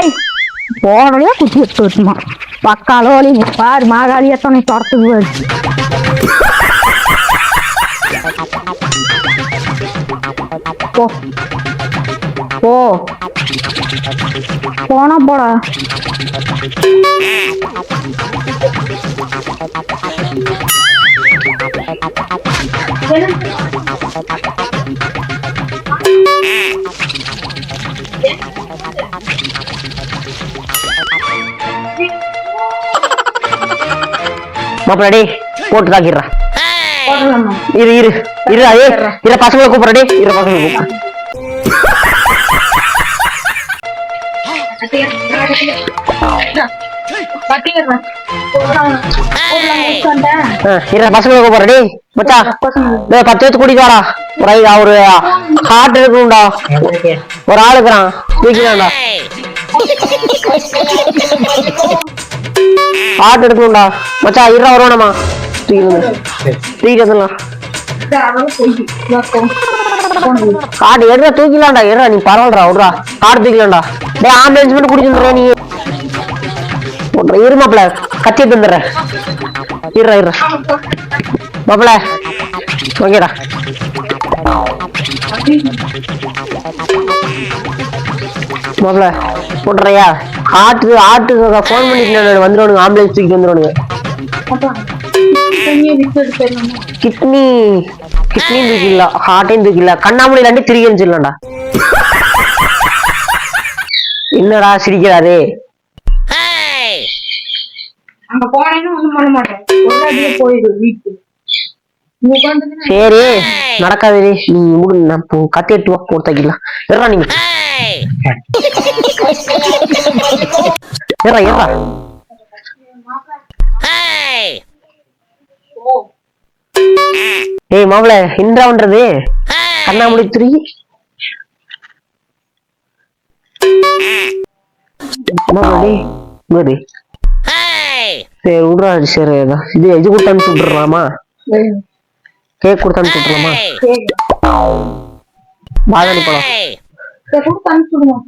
டேய் போனோடய குத்தி எடுத்து விட்டுமா பக்காலோலி நீ பாரு மாகாளியத்தனை துரத்துக்கு வருது போ. போ. போனா போடா. Yeah. டேய் போட்டு தாக்கிடுறா. இரு இரு இரு அதே இரு பசங்களை கூப்பிடுற டேய் இரு பசங்களை கூப்பிடுறேன் இரு பசங்களை கூப்பிடுற டேய் மச்சா. டேய் பத்து பேத்து கூட்டிட்டு வாடா. ஒரு ஒரு ஹார்ட் இருக்கணும்டா ஒரு ஆள் இருக்கிறான் ஹார்ட் எடுக்கணும்டா. மச்சா இருடா வருவானம்மா. தூக்கிட்டு வந்து தூக்கிட்டு வந்துடலாம். காடு எடுறா தூக்கிலாம்டா எடுறா நீ பரவாயில்லடா விட்றா. காடு தூக்கிலாம்டா டேய் ஆம்புலன்ஸ் மட்டும் குடிச்சு வந்துடுறா நீ. விட்றா இரு மாப்பிள. கத்தி எடுத்து வந்துடுறேன். இருடா இருடா. மாப்பிள ஓகேடா மாப்பிள போட்டுறையா ஆட்டு ஆட்டுக்கு ஃபோன் பண்ணிட்டு வந்துடுவானுங்க ஆம்புலன்ஸ் தூக்கிட்டு வந்துடுவானுங்க கிட்னி கிட்னியும் தூக்கிடல ஹார்ட்டையும் தூக்கிடல. கண்ணாமூடி இல்லாண்டி திரும்பி அனுப்பிச்சிடலாம்டா. என்னடா சிரிக்கிறாரு சரி நடக்காது நீ கத்தி எட்டு வா போட்டு தைக்கலாம் நீங்க. ஏறா ஏறா ஏய் மாப்பிள என்னடான்றது கண்ணாமூடி மாதிரி சரி விட்றா சரி. இது. இது கொடுத்து அனுப்பிச்சு விட்டுறலாமா கேக் கொடுத்து அனுப்பிச்சு விட்டுறலாமா பாதாளி பழம் கொடுத்து அனுப்பிச்சுடுமா